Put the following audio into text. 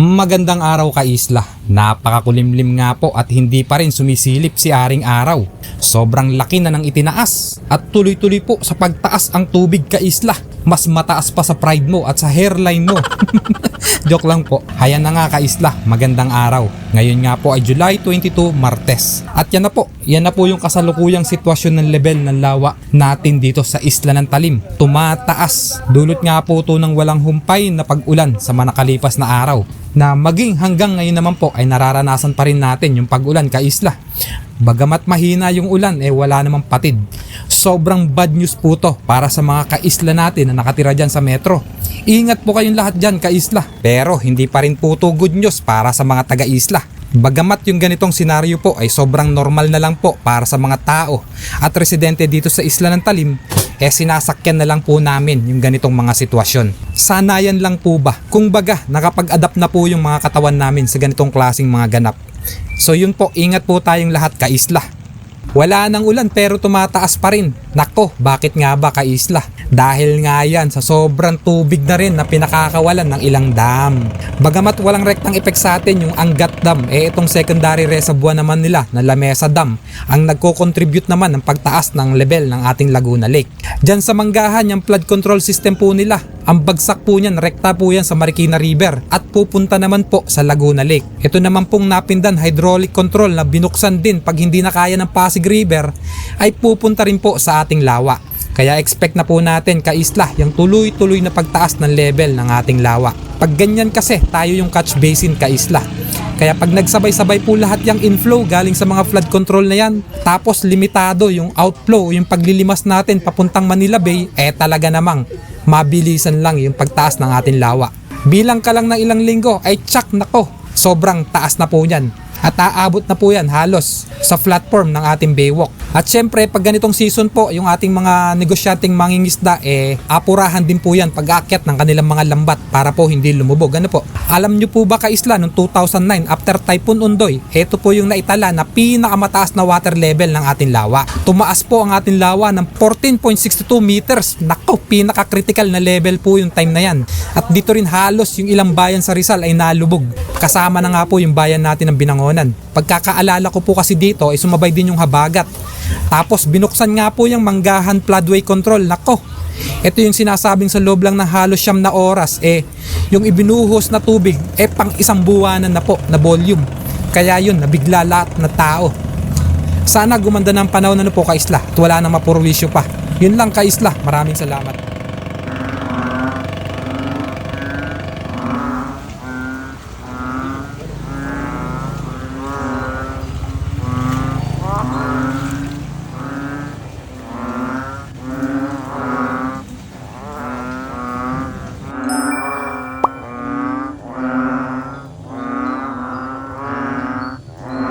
Magandang araw ka isla. Napakakulimlim nga po at hindi pa rin sumisilip si Aring Araw. Sobrang laki na ng itinaas at tuloy-tuloy po sa pagtaas ang tubig ka isla. Mas mataas pa sa pride mo at sa hairline mo. Joke lang po. Hayan na nga ka isla. Magandang araw. Ngayon nga po ay July 22, Martes. At yan na po. Yan na po yung kasalukuyang sitwasyon ng level ng lawa natin dito sa isla ng Talim. Tumataas. Dulot nga po to ng walang humpay na pag-ulan sa mga nakalipas na araw na maging hanggang ngayon naman po ay nararanasan pa rin natin yung pag-ulan ka isla. Bagamat mahina yung ulan eh wala namang patid. Sobrang bad news po to para sa mga kaisla natin na nakatira dyan sa metro. Ingat po kayong lahat dyan kaisla. Pero hindi pa rin po to good news para sa mga taga-isla. Bagamat yung ganitong senaryo po ay sobrang normal na lang po para sa mga tao at residente dito sa isla ng Talim, eh sinasakyan na lang po namin yung ganitong mga sitwasyon. Sanayan lang po ba? Kung baga, nakapag-adapt na po yung mga katawan namin sa ganitong klasing mga ganap. So yun po, ingat po tayong lahat ka-isla. Wala nang ulan pero tumataas pa rin. Nako, bakit nga ba ka-isla? Dahil nga yan sa sobrang tubig na rin na pinakakawalan ng ilang dam. Bagamat walang rektang effect sa atin yung Angat Dam, eh itong secondary reservoir naman nila na Lamesa Dam ang nagko-contribute naman ng pagtaas ng level ng ating Laguna Lake. Diyan sa Manggahan, yung flood control system po nila, ang bagsak po niyan, rekta po yan sa Marikina River at pupunta naman po sa Laguna Lake. Ito naman pong napindan hydraulic control na binuksan din pag hindi na kaya ng Pasig River ay pupunta rin po sa ating lawa. Kaya expect na po natin ka-isla yung tuloy-tuloy na pagtaas ng level ng ating lawa. Pag ganyan kasi tayo yung catch basin ka-isla. Kaya pag nagsabay-sabay po lahat yung inflow galing sa mga flood control na yan, tapos limitado yung outflow, yung paglilimas natin papuntang Manila Bay, eh talaga namang mabilisan lang yung pagtaas ng ating lawa. Bilang ka lang ng ilang linggo, ay tsak nako, sobrang taas na po yan. At aabot na po yan halos sa platform ng ating baywalk. At syempre, pag ganitong season po, yung ating mga negosyanteng mangingisda, eh, apurahan din po yan pag aakyat ng kanilang mga lambat para po hindi lumubog. Ano po? Alam nyo po ba kaisla, noong 2009, after Typhoon Undoy, ito po yung naitala na pinakamataas na water level ng ating lawa. Tumaas po ang ating lawa ng 14.62 meters. Nako, pinaka-critical na level po yung time na yan. At dito rin halos yung ilang bayan sa Rizal ay nalubog. Kasama na nga po yung bayan natin ng Binangonan. Pagkakaalala ko po kasi dito ay sumabay din yung habagat. Tapos binuksan nga po yung manggahan floodway control. Nako, ito yung sinasabing sa loob lang ng halos siyam na oras eh yung ibinuhos na tubig eh pang isang buwanan na po na volume. Kaya yun, nabigla lahat na tao. Sana gumanda ng panahon na po ka isla at wala na mapurwisyo pa. Yun lang ka isla. Maraming salamat.